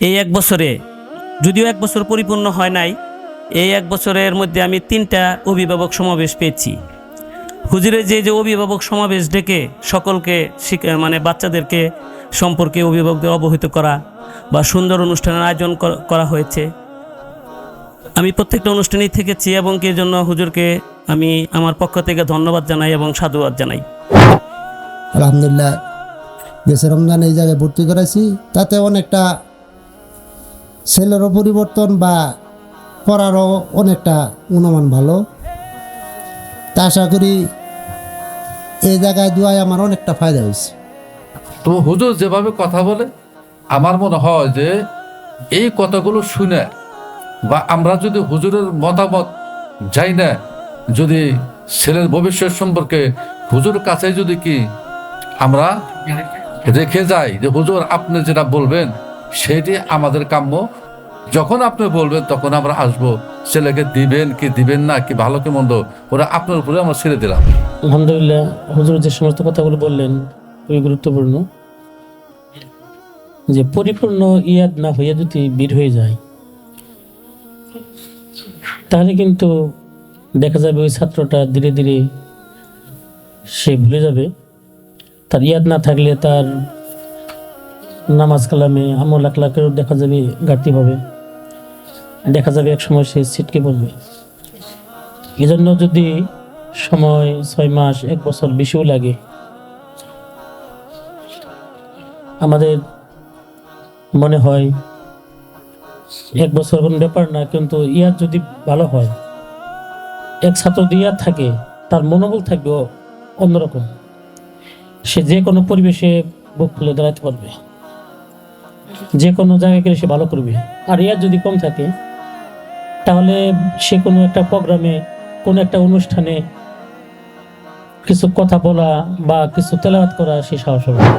এই এক বছরে, যদিও এক বছর পরিপূর্ণ হয় নাই, এই এক বছরের মধ্যে আমি তিনটা অভিভাবক সমাবেশ পেয়েছি। হুজুরে যে যে অভিভাবক সমাবেশ ডেকে সকলকে মানে বাচ্চাদেরকে সম্পর্কে অভিভাবকদের অবহিত করা বা সুন্দর অনুষ্ঠানের আয়োজন করা হয়েছে। আমি প্রত্যেকটা অনুষ্ঠানেই থেকেছি এবং এর জন্য হুজুরকে আমি আমার পক্ষ থেকে ধন্যবাদ জানাই এবং সাধুবাদ জানাই। আলহামদুলিল্লাহ, গেছে রমজান, এই জায়গায় ভর্তি করাইছি। তাতে অনেকটা ছেলেরও পরিবর্তন বা পড়ারও অনেকটা গুণমান ভালো। তা আশা করি এই জায়গায় দুয়ায় আমার অনেকটা ফায়দা হয়েছে। তো হুজুর যেভাবে কথা বলে, আমার মনে হয় যে এই কথাগুলো শুনে বা আমরা যদি হুজুরের মতামত যাই না, যদি ছেলের ভবিষ্যৎ সম্পর্কে হুজুর কাছে যদি কি আমরা রেখে যাই যে হুজুর আপনি যেটা বলবেন সেটি আমাদের কাম্য। যখন আপনি বলবেন, তখন আমরা আসব। ছেলেকে দিবেন কি দিবেন না, কি ভালো কি মন্দ, ওরা আপনার উপরে আমরা ছেড়ে দিলাম। আলহামদুলিল্লাহ, হুজুর যে সমস্ত কথাগুলো বললেন, খুবই গুরুত্বপূর্ণ। যে পরিপূর্ণ ইয়াদ না হইয়া যদি বের হয়ে যায়, তাহলে কিন্তু দেখা যাবে ওই ছাত্রটা ধীরে ধীরে সে ভুলে যাবে। তার ইয়াদ না থাকলে তার নামাজ কালামে আমল আখলাকেরও দেখা যাবে ঘাটতি হবে। দেখা যাবে এক সময় সে ছিটকে পড়বে। এজন্য যদি সময় ছয় মাস, এক বছর বেশিও লাগে, আমাদের মনে হয় এক বছর কোনো ব্যাপার না, কিন্তু ইয়ার যদি ভালো হয়, এক ছাত্র ইয়ার থাকে, তার মনোবল থাকবে অন্যরকম। সে যে কোনো পরিবেশে বুক খুলে দাঁড়াতে পারবে। যে কোনো জায়গায় গেলে সে ভালো করবে আর ইয়ার যদি কম থাকে, তাহলে সে কোনো একটা প্রোগ্রামে, কোনো একটা অনুষ্ঠানে কিছু কথা বলা বা কিছু তেলাওয়াত করা সে সাহস হবে।